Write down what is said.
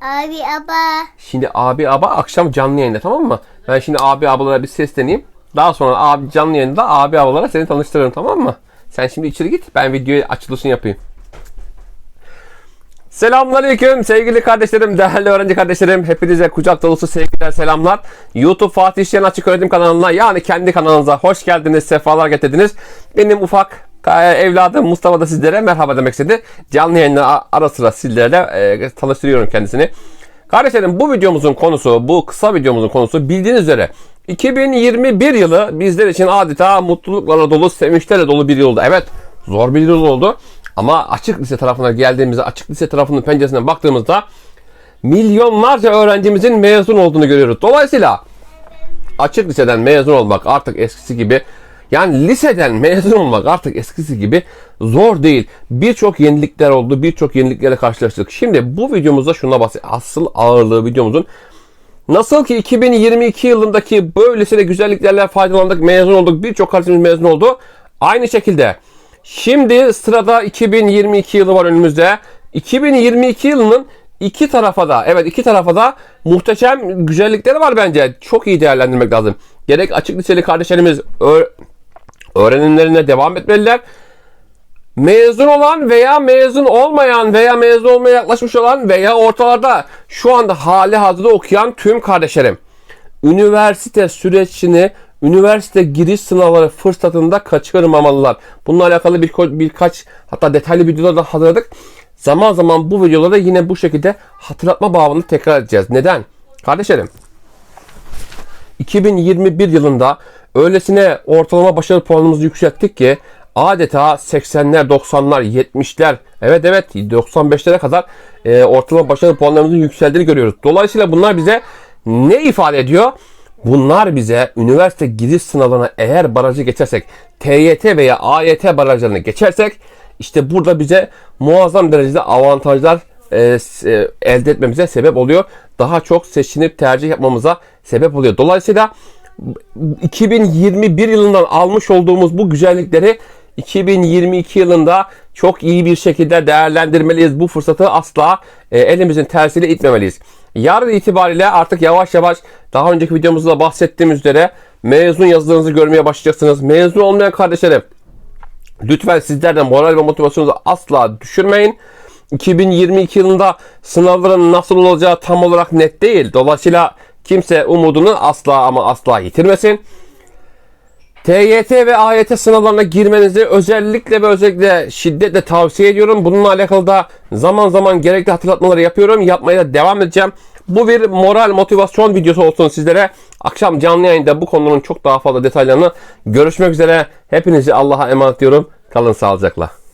Abi aba. Şimdi abi aba akşam canlı yayında tamam mı? Ben şimdi abi ablalara bir sesleneyim. Daha sonra abi canlı yayında abi ablalara seni tanıştırırım tamam mı? Sen şimdi içeri git ben videoyu açılışını yapayım. Selamünaleyküm sevgili kardeşlerim, değerli öğrenci kardeşlerim. Hepinize kucak dolusu sevgiler, selamlar. YouTube Fatih Şen Açık Öğretim kanalına yani kendi kanalınıza hoş geldiniz, sefalar getirdiniz. Benim ufak evladım Mustafa da sizlere merhaba demek istedi. Canlı yayında ara sıra sizlerle e, tanıştırıyorum kendisini. Kardeşlerim bu videomuzun konusu, bu kısa videomuzun konusu bildiğiniz üzere 2021 yılı bizler için adeta mutluluklarla dolu, sevinçlerle dolu bir yıl oldu. Evet, zor bir yıl oldu. Ama açık lise tarafına geldiğimizde, açık lise tarafının penceresinden baktığımızda milyonlarca öğrencimizin mezun olduğunu görüyoruz. Dolayısıyla açık liseden mezun olmak artık eskisi gibi yani liseden mezun olmak artık eskisi gibi zor değil. Birçok yenilikler oldu. Birçok yeniliklerle karşılaştık. Şimdi bu videomuzda şuna bahsedeceğim. Asıl ağırlığı videomuzun Nasıl ki 2022 yılındaki böylesine güzelliklerle faydalandık, mezun olduk, birçok kardeşimiz mezun oldu. Aynı şekilde şimdi sırada 2022 yılı var önümüzde. 2022 yılının iki tarafa da, evet iki tarafa da muhteşem güzellikleri var bence. Çok iyi değerlendirmek lazım. Gerek açık liseli kardeşlerimiz öğrenimlerine devam etmeliler mezun olan veya mezun olmayan veya mezun olmaya yaklaşmış olan veya ortalarda şu anda hali hazırda okuyan tüm kardeşlerim. Üniversite sürecini, üniversite giriş sınavları fırsatında kaçırmamalılar. Bununla alakalı bir, birkaç hatta detaylı videolar da hazırladık. Zaman zaman bu videolarda yine bu şekilde hatırlatma bağını tekrar edeceğiz. Neden? Kardeşlerim 2021 yılında öylesine ortalama başarı puanımızı yükselttik ki adeta 80'ler, 90'lar, 70'ler, evet evet 95'lere kadar e, ortalama başarı puanlarımızın yükseldiğini görüyoruz. Dolayısıyla bunlar bize ne ifade ediyor? Bunlar bize üniversite giriş sınavlarına eğer barajı geçersek, TYT veya AYT barajlarını geçersek işte burada bize muazzam derecede avantajlar e, e, elde etmemize sebep oluyor. Daha çok seçinip tercih yapmamıza sebep oluyor. Dolayısıyla 2021 yılından almış olduğumuz bu güzellikleri 2022 yılında çok iyi bir şekilde değerlendirmeliyiz. Bu fırsatı asla e, elimizin tersiyle itmemeliyiz. Yarın itibariyle artık yavaş yavaş daha önceki videomuzda da bahsettiğim üzere mezun yazılarınızı görmeye başlayacaksınız. Mezun olmayan kardeşlerim Lütfen sizlerden moral ve motivasyonunuzu asla düşürmeyin. 2022 yılında sınavların nasıl olacağı tam olarak net değil. Dolayısıyla kimse umudunu asla ama asla yitirmesin. TYT ve AYT sınavlarına girmenizi özellikle ve özellikle şiddetle tavsiye ediyorum. Bununla alakalı da zaman zaman gerekli hatırlatmaları yapıyorum. Yapmaya da devam edeceğim. Bu bir moral motivasyon videosu olsun sizlere. Akşam canlı yayında bu konunun çok daha fazla detaylarını görüşmek üzere. Hepinizi Allah'a emanet ediyorum. Kalın sağlıcakla.